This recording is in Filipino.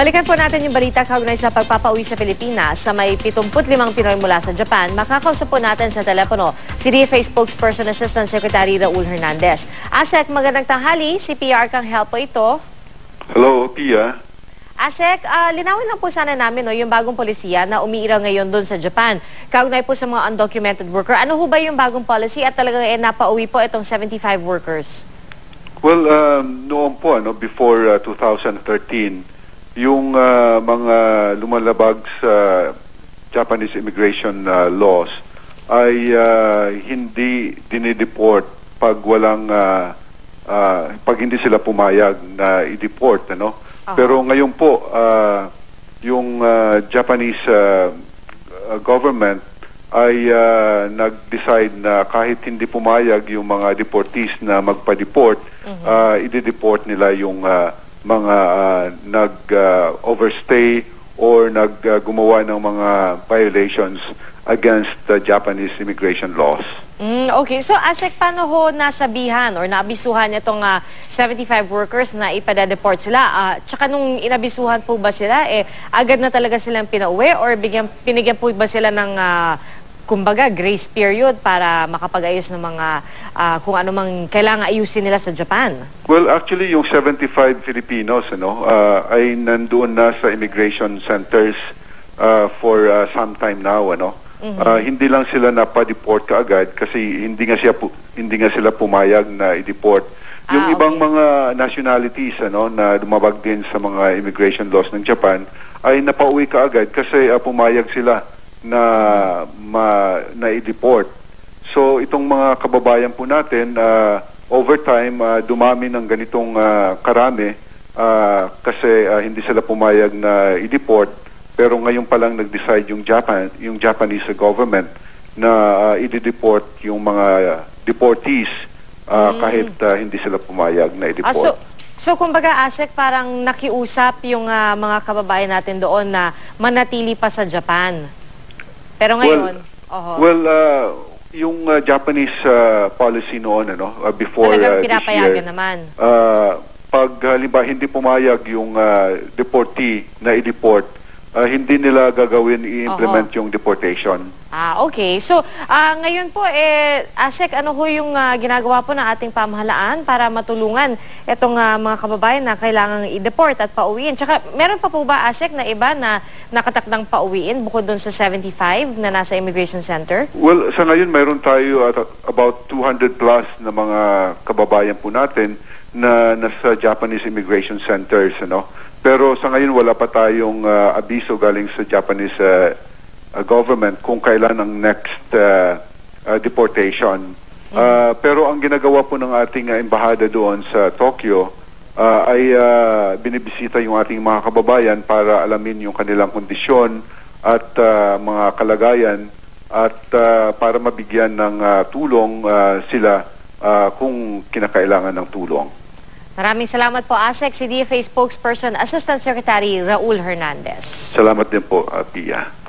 Balikan po natin yung balita kaugnay sa pagpapauwi sa Pilipinas sa may 75 Pinoy mula sa Japan. Makakausap po natin sa telepono si DFA Spokesperson Assistant Secretary Raul Hernandez. Asek, magandang tanghali. Si PR kang help po ito. Hello, Pia. Asek, ah, linawin lang po sana namin no, yung bagong polisiya na umiiraw ngayon doon sa Japan. Kaugnay po sa mga undocumented worker. Ano ho ba yung bagong policy at talagang eh, napauwi po itong 75 workers? Well, um, noon po, ano, before uh, 2013, yung uh, mga lumalabag sa Japanese immigration uh, laws ay uh, hindi dinideport pag walang uh, uh, pag hindi sila pumayag na i-deport ano Aha. pero ngayon po uh, yung uh, Japanese uh, government ay uh, nag-decide na kahit hindi pumayag yung mga deportees na magpa-deport, uh, i-deport nila yung uh, mga uh, nag-overstay or nag-gumawa ng mga violations against the Japanese immigration laws. Mm, okay. So, Asek, paano ho nasabihan or naabisuhan itong ah, 75 workers na ipadadeport sila? Ah, tsaka nung inabisuhan po ba sila, eh, agad na talaga silang pinauwi or bigyan, pinigyan po ba sila ng, ah, kumbaga, grace period para makapag-ayos ng mga ah, kung ano mang kailangan ayusin nila sa Japan? Well, actually, yung 75 Filipinos ano, uh, ay nandoon na sa immigration centers uh, for uh, some time now. Ano. Uh, hindi lang sila napa-deport kaagad kasi hindi nga, siya hindi nga sila pumayag na i-deport. Yung Ah, ibang okay. mga nationalities ano, na dumabag din sa mga immigration laws ng Japan ay napauwi kaagad kasi uh, pumayag sila na ma, na i-deport. So itong mga kababayan po natin, uh, over time, uh, dumami ng ganitong uh, karami uh, kasi uh, hindi sila pumayag na i-deport. Pero ngayon pa lang nag-decide yung Japan, yung Japanese government na uh, i-deport yung mga deportees uh, kahit uh, hindi sila pumayag na Ah, i-deport. so, so, kumbaga, Asek, parang nakiusap yung ah, mga kababayan natin doon na manatili pa sa Japan. Pero ngayon, oho. Well, uh, yung uh, Japanese uh, policy noon, ano, uh, before Talagang uh, this year, naman. uh, pag halimbawa hindi pumayag yung uh, deportee na i-deport, uh, hindi nila gagawin i-implement yung deportation. Ah, okay. So, ah, ngayon po, eh, ASEC, ano ho yung ah, ginagawa po ng ating pamahalaan para matulungan itong ah, mga kababayan na kailangang i-deport at pauwiin? Tsaka, meron pa po ba, ASEC, na iba na nakatakdang pauwiin bukod doon sa 75 na nasa Immigration Center? Well, sa ngayon mayroon tayo at about 200 plus na mga kababayan po natin na nasa Japanese immigration centers, ano. Pero sa ngayon wala pa tayong uh, abiso galing sa Japanese uh, uh, government kung kailan ang next uh, uh, deportation. Uh, pero ang ginagawa po ng ating uh, embahada doon sa Tokyo uh, ay uh, binibisita yung ating mga kababayan para alamin yung kanilang kondisyon at uh, mga kalagayan at uh, para mabigyan ng uh, tulong uh, sila uh, kung kinakailangan ng tulong. Maraming salamat po, ASEC, si DFA Spokesperson, Assistant Secretary Raul Hernandez. Salamat din po, uh, Pia.